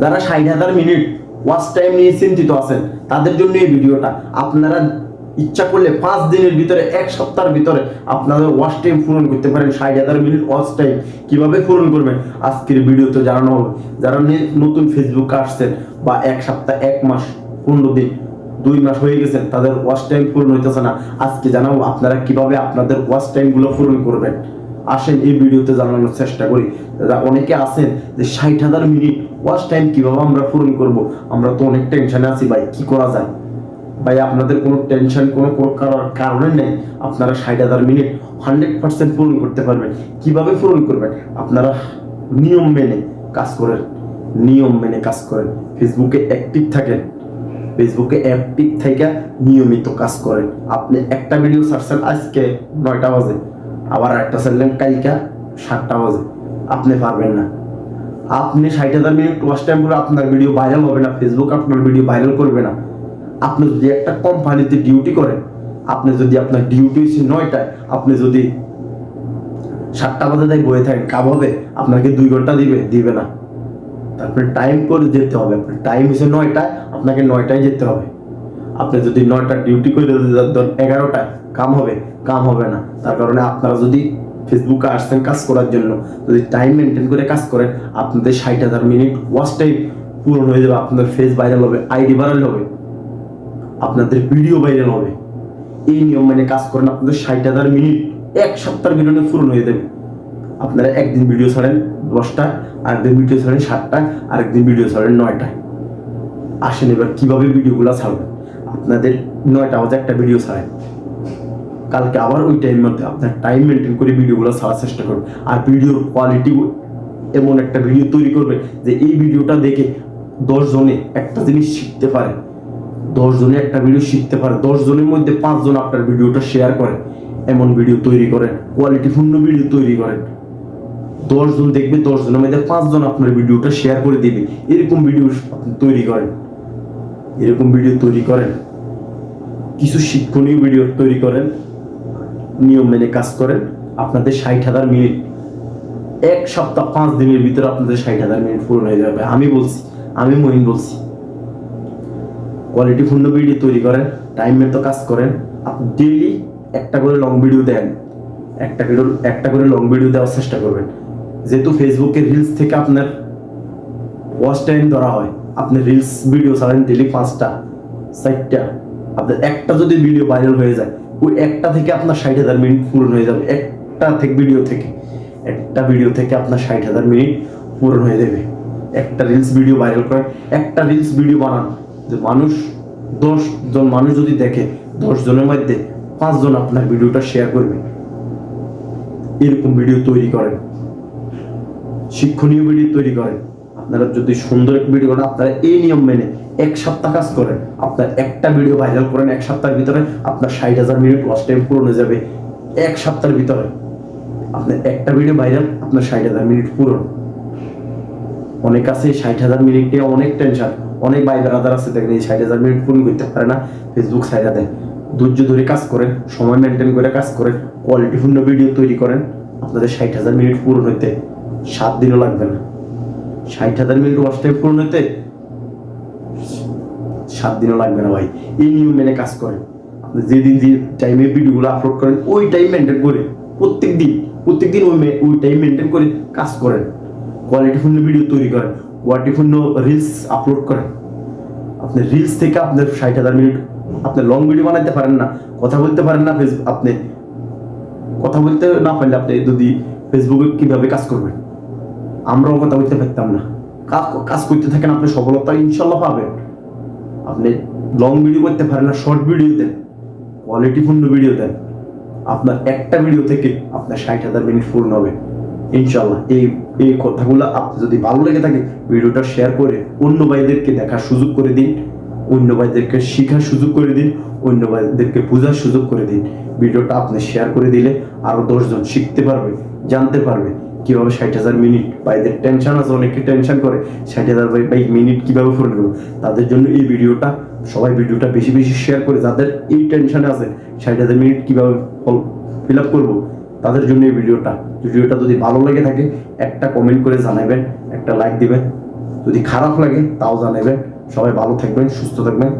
যারা ষাট হাজার মিনিট ওয়াচ টাইম নিয়ে চিন্তিত আছেন, তাদের জন্য এই ভিডিওটা। আপনারা ইচ্ছা করলে পাঁচ দিনের ভিতরে, এক সপ্তাহের ভিতরে আপনাদের ওয়াচ টাইম পূরণ করতে পারেন। ষাট হাজার মিনিট ওয়াচ টাইম কীভাবে পূরণ করবেন? আজকের ভিডিওতে জানানো হবে। যারা নতুন ফেসবুক আসছেন বা এক সপ্তাহ, এক মাস, পনেরো দিন, দুই মাস হয়ে গেছেন তাদের ওয়াচ টাইম পূরণ হইতেছে না। আজকে জানাব আপনারা কীভাবে আপনাদের ওয়াচ টাইমগুলো পূরণ করবেন। আসেন এই ভিডিওতে জানানোর চেষ্টা করি। অনেকে আছেন যে ষাট হাজার মিনিট ওয়াচ টাইম কীভাবে আমরা পূরণ করব, আমরা তো অনেক টেনশনে আছি, ভাই, কি করা যায়? ভাই, আপনাদের কোনো টেনশন কোনো কারণে নেই আপনারা ষাট হাজার মিনিট হান্ড্রেড পার্সেন্ট পূরণ করতে পারবেন। কীভাবে পূরণ করবেন? আপনারা নিয়ম মেনে কাজ করেন। নিয়ম মেনে কাজ করেন। ফেসবুকে অ্যাক্টিভ থাকেন। ফেসবুকে অ্যাক্টিভ থেকে নিয়মিত কাজ করেন। আপনি একটা ভিডিও ছাড়ছেন আজকে নয়টা বাজে। আবার একটা ছাড়লেন কালকা সাতটা বাজে। আপনি পারবেন না। আপনি ষাট হাজার মিনিট ওয়াচ টাইম করে আপনার ভিডিও ভাইরাল হবে না ফেসবুক আপনার ভিডিও ভাইরাল করবে না। আপনি যদি একটা কোম্পানিতে ডিউটি করেন, আপনি যদি আপনার ডিউটি হচ্ছে নয়টায়, আপনি যদি সাতটা বাজে তাই বয়ে থাকেন কাব হবে, আপনাকে দুই ঘণ্টা দিবে দিবে না। তারপরে টাইম করে যেতে হবে। আপনার টাইম হচ্ছে নয়টায়, আপনাকে নয়টায় যেতে হবে। আপনি যদি নয়টা ডিউটি করে এগারোটায় কাম হবে কাম হবে না। তার কারণে আপনারা যদি ফেসবুকে আসছেন কাজ করার জন্য, যদি টাইম মেনটেন করে কাজ করেন, আপনাদের ষাট হাজার মিনিট ওয়াচ টাইম পূরণ হয়ে যাবে, আপনাদের ফেস ভাইরাল হবে আইডি ভাইরাল হবে, আপনাদের ভিডিও ভাইরাল হবে। এই নিয়ম মেনে কাজ করেন, আপনাদের ষাট হাজার মিনিট এক সপ্তাহের ভিডিও পূরণ হয়ে যাবে। আপনারা একদিন ভিডিও ছাড়েন দশটায়, আরেকদিন ভিডিও ছাড়েন সাতটায়, আরেকদিন ভিডিও ছাড়েন নয়টায়। আসেন এবার কীভাবে ভিডিওগুলো ছাড়বেন? আপনাদের নয়টা বাজে একটা ভিডিও ছাড়েন। কালকে আবার ওই টাইম মধ্যে আপনার টাইম মেনটেন করে ভিডিওগুলো ছাড়ার চেষ্টা করুন। আর ভিডিওর কোয়ালিটি এমন একটা ভিডিও তৈরি করবে যে এই ভিডিওটা দেখে দশ জনে একটা জিনিস শিখতে পারে। দশ জনে একটা ভিডিও শিখতে পারে। দশ জনের মধ্যে পাঁচজন আপনার ভিডিওটা শেয়ার করে, এমন ভিডিও তৈরি করেন কোয়ালিটিপূর্ণ ভিডিও তৈরি করেন দশ জন দেখবে, দশ জনের মধ্যে পাঁচজন আপনার ভিডিওটা শেয়ার করে দিবে। এরকম ভিডিও তৈরি করেন। এরকম ভিডিও তৈরি করেন। কিছু শিক্ষণীয় ভিডিও তৈরি করেন। নিয়ম মেনে কাজ করেন, আপনাদের ষাট হাজার মিনিট, এক সপ্তাহ পাঁচ দিনের ভিতরে আপনাদের ষাট হাজার মিনিট পূরণ হয়ে যাবে। আমি বলছি, আমি মহিন বলছি। কোয়ালিটি কোয়ালিটিপূর্ণ ভিডিও তৈরি করেন টাইম মতো কাজ করেন। আপনি ডেইলি একটা করে লং ভিডিও দেন, একটা করে একটা করে লং ভিডিও দেওয়ার চেষ্টা করবেন। যেহেতু ফেসবুকে রিলস থেকে আপনার ওয়াচ টাইম ধরা হয়, আপনি রিলস ভিডিও ছাড়েন ডেলি পাঁচটা, চারটা। আপনার একটা যদি ভিডিও ভাইরাল হয়ে যায় ওই একটা থেকে আপনার ষাট হাজার মিনিট পূরণ হয়ে যাবে। একটা থেকে ভিডিও থেকে, একটা ভিডিও থেকে আপনার ষাট হাজার মিনিট পূরণ হয়ে যাবে। একটা রিলস ভিডিও ভাইরাল করেন, একটা রিলস ভিডিও বানান। যে মানুষ, দশ জন মানুষ যদি দেখে, দশ জনের মধ্যে পাঁচজন আপনার ভিডিওটা শেয়ার করবে। এরকম ভিডিও তৈরি করেন। শিক্ষণীয় ভিডিও তৈরি করেন। আপনারা যদি সুন্দর একটা ভিডিও করেন আপনারা এই নিয়ম মেনে এক সপ্তাহ কাজ করেন আপনার একটা ভিডিও ভাইরাল করেন, এক সপ্তাহের ভিতরে আপনার ষাট হাজার মিনিট ওয়াচ টাইম পূরণ হয়ে যাবে। এক সপ্তাহের ভিতরে। আপনার একটা ভিডিও ভাইরাল আপনার ষাট হাজার মিনিট পূরণ। অনেক আছে, ষাট হাজার মিনিট নিয়ে অনেক টেনশন অনেক ভাই ব্রাদার আছে, দেখেন এই ষাট হাজার মিনিট পূরণ করতে পারে না ফেসবুক সাইডা দেয়। ধৈর্য ধরে কাজ করেন, সময় মেনটেন করে কাজ করেন কোয়ালিটিপূর্ণ ভিডিও তৈরি করেন, আপনাদের ষাট হাজার মিনিট পূরণ হইতে সাত দিনও লাগবে না। ষাট হাজার মিনিট ওয়াচ টাইম পূরণ হইতে সাত দিনও লাগবে না ভাই। এই নিয়ম মেনে কাজ করেন। যেদিন যে টাইমে ভিডিওগুলো আপলোড করেন, ওই টাইম মেনটেন করে প্রত্যেক দিন প্রত্যেক দিন ওই ওই টাইম মেনটেন করে কাজ করেন। কোয়ালিটিপূর্ণ ভিডিও তৈরি করেন কোয়ালিটিপূর্ণ রিলস আপলোড করেন। আপনি রিলস থেকে আপনার ষাট হাজার মিনিট আপনি লং ভিডিও বানাইতে পারেন না। কথা বলতে পারেন না ফেসবুক আপনি। কথা বলতে না পারলে আপনি যদি ফেসবুকে কীভাবে কাজ করবেন? আমরাও কথা বলতে পারতাম না। কাজ করতে থাকেন, আপনি সফলতা ইনশাল্লাহ পাবেন। আপনি লং ভিডিও করতে পারেন না শর্ট ভিডিও দেন কোয়ালিটিপূর্ণ ভিডিও দেন, আপনার একটা ভিডিও থেকে আপনার ষাট হাজার মিনিট পূর্ণ হবে। ইনশাল্লাহ এই এই কথাগুলো আপনি যদি ভালো লেগে থাকে ভিডিওটা শেয়ার করে অন্য ভাইদেরকে দেখার সুযোগ করে দিন, অন্য ভাইদেরকে শেখার সুযোগ করে দিন, অন্য ভাইদেরকে বোঝার সুযোগ করে দিন। ভিডিওটা আপনি শেয়ার করে দিলে আরও দশজন শিখতে পারবে, জানতে পারবে। কীভাবে ষাট হাজার মিনিট ভাইদের টেনশন আছে অনেকে টেনশন করে, ষাট হাজার মিনিট কীভাবে করব তাদের জন্য এই ভিডিওটা, সবাই ভিডিওটা বেশি বেশি শেয়ার করে, যাদের এই টেনশনে আছে, ষাট হাজার মিনিট কীভাবে ফিল আপ করব, তাদের জন্য এই ভিডিওটা। ভিডিওটা যদি ভালো লেগে থাকে, একটা কমেন্ট করে জানাবেন একটা লাইক দিবেন। যদি খারাপ লাগে, তাও জানাবেন সবাই ভালো থাকবেন, সুস্থ থাকবেন।